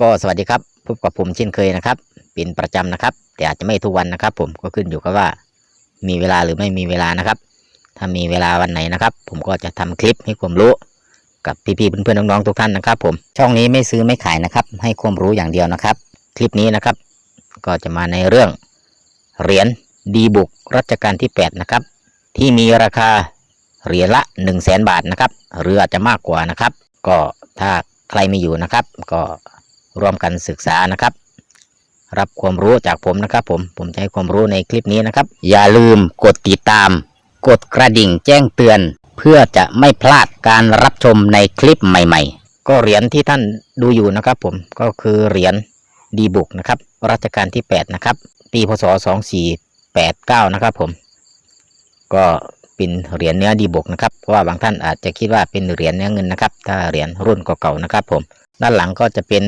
ก็สวัสดีครับพบกับผมเช่นเคยนะครับเป็นประจำนะครับ แต่อาจจะไม่ทุกวันนะครับ ผมก็ขึ้นอยู่กับว่ามีเวลาหรือไม่มีเวลานะครับ ถ้ามีเวลาวันไหนนะครับ ผมก็จะทำคลิปให้ความรู้กับพี่ๆเพื่อนๆน้องๆทุกท่านนะครับ ผมช่องนี้ไม่ซื้อไม่ขายนะครับ ให้ความรู้อย่างเดียวนะครับ คลิปนี้นะครับ ก็จะมาในเรื่องเหรียญดีบุกรัชกาลที่ 8 นะครับ ที่มีราคาเหรียญละ 1 0 0 0 0แบาทนะครับหรืออาจจะมากกว่านะครับ ก็ถ้าใครไม่อยู่นะครับ ก็ ร่วมกันศึกษานะครับ รับความรู้จากผมนะครับ ผมผมให้ความรู้ในคลิปนี้นะครับ อย่าลืมกดติดตาม กดกระดิ่งแจ้งเตือน เพื่อจะไม่พลาดการรับชมในคลิปใหม่ ๆ ก็เหรียญที่ท่านดูอยู่นะครับ ผมก็คือเหรียญดีบุกนะครับรัชกาลที่ 8 นะครับปีพศ 2489 นะครับผม ก็เป็นเหรียญเนื้อดีบุกนะครับ เพราะว่าบางท่านอาจจะคิดว่าเป็นเหรียญเนื้อเงินนะครับ ถ้าเหรียญรุ่นเก่าๆนะครับผม ด้านหลังก็จะเป็น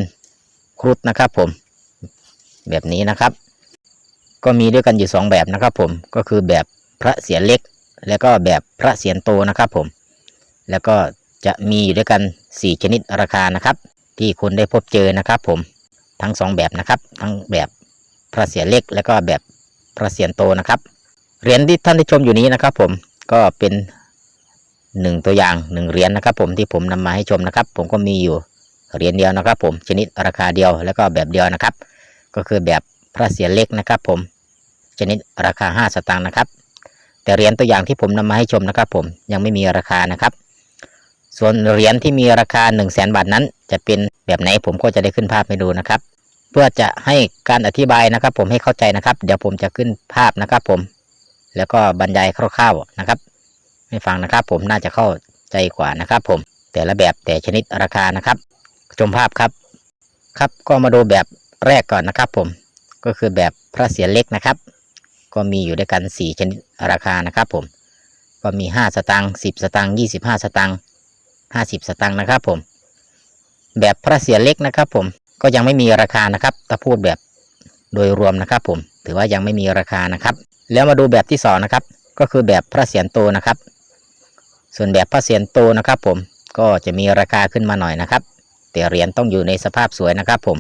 ครุฑนะครับผม แบบนี้นะครับ ก็มีด้วยกันอยู่สองแบบนะครับ ผมก็คือแบบพระเศียรเล็ก แล้วก็แบบพระเศียรโตนะครับผม แล้วก็จะมีอยู่ด้วยกัน 4 ชนิดราคานะครับ ที่คนได้พบเจอนะครับผมทั้งสองแบบนะครับ ทั้งแบบพระเศียรเล็ก แล้วก็แบบพระเศียรโตนะครับเหรียญที่ท่านได้ชมอยู่นี้นะครับ ผมก็เป็นหนึ่งตัวอย่างหนึ่งเหรียญนะครับ ผมที่ผมนำมาให้ชมนะครับ ผมก็มีอยู่ เหรียญเดียวนะครับ ผมชนิดราคาเดียวแล้วก็แบบเดียวนะครับ ก็คือแบบพระเศียรเล็กนะครับ ผมชนิดราคา 5 สตางค์นะครับ แต่เหรียญตัวอย่างที่ผมนำมาให้ชมนะครับ ผมยังไม่มีราคานะครับ ส่วนเหรียญที่มีราคา 1 0 0 0 0แบาทนั้น จะเป็นแบบไหนผมก็จะได้ขึ้นภาพให้ดูนะครับ เพื่อจะให้การอธิบายนะครับ ผมให้เข้าใจนะครับ เดี๋ยวผมจะขึ้นภาพนะครับ ผม แล้วก็บรรยายคร่าวๆนะครับให้ฟังนะครับ ผมน่าจะเข้าใจกว่านะครับ ผมแต่ละแบบแต่ชนิดราคานะครับ ชมภาพครับ ครับก็มาดูแบบแรกก่อนนะครับ ผมก็คือแบบพระเศียรเล็กนะครับ ก็มีอยู่ด้วยกัน 4 ชนิดราคานะครับ ผม ก็มี 5 สตางค์10 สตางค์25 สตางค์50 สตางค์นะครับ ผม แบบพระเศียรเล็กนะครับ ผมก็ยังไม่มีราคานะครับถ้าพูดแบบโดยรวมนะครับ ผมถือว่ายังไม่มีราคานะครับ แล้วมาดูแบบที่สองนะครับ ก็คือแบบพระเศียรโตนะครับ ส่วนแบบพระเศียรโตนะครับ ผมก็จะมีราคาขึ้นมาหน่อยนะครับ แต่เหรียญต้องอยู่ในสภาพสวยนะครับ ผม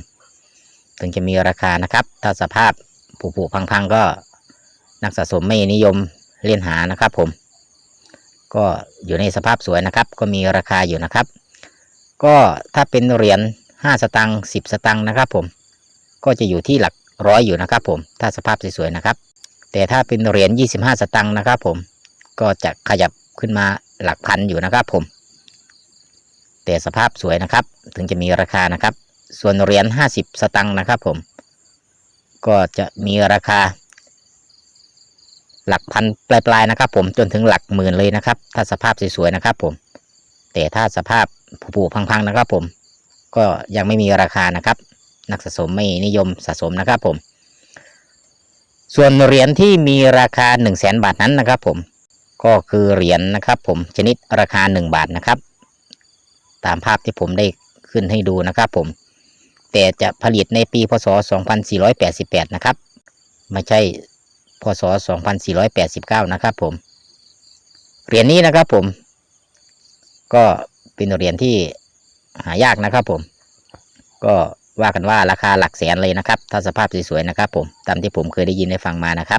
ถึงจะมีราคานะครับ ถ้าสภาพผุๆพังๆก็นักสะสมไม่นิยมเล่นหานะครับ ผม ก็อยู่ในสภาพสวยนะครับ ก็มีราคาอยู่นะครับ ก็ถ้าเป็นเหรียญ5สตางค์10สตางค์นะครับ ผม ก็จะอยู่ที่หลักร้อยอยู่นะครับ ผม ถ้าสภาพสวยๆนะครับ แต่ถ้าเป็นเหรียญ25สตางค์นะครับ ผม ก็จะขยับขึ้นมาหลักพันอยู่นะครับ ผม แต่สภาพสวยนะครับ ถึงจะมีราคานะครับ ส่วนเหรียญ50 สตางค์นะครับผม ก็จะมีราคา หลักพันปลายๆนะครับ ผมจนถึงหลักหมื่นเลยนะครับ ถ้าสภาพสวยๆนะครับ ผม แต่ถ้าสภาพผุๆพังๆนะครับ ผม ก็ยังไม่มีราคานะครับ นักสะสมไม่นิยมสะสมนะครับผม ส่วนเหรียญที่มีราคา 1 0 0 0 0แบาทนั้นนะครับ ผมก็คือเหรียญนะครับ ผมชนิดราคา 1 บาทนะครับ ตามภาพที่ผมได้ขึ้นให้ดูนะครับผม แต่จะผลิตในปีพศ 2488 นะครับ ไม่ใช่พศ 2489 นะครับผม เหรียญนี้นะครับผม ก็เป็นเหรียญที่หายากนะครับผม ก็ว่ากันว่าราคาหลักแสนเลยนะครับ ถ้าสภาพสวยๆนะครับผม ตามที่ผมเคยได้ยินได้ฟังมานะครับ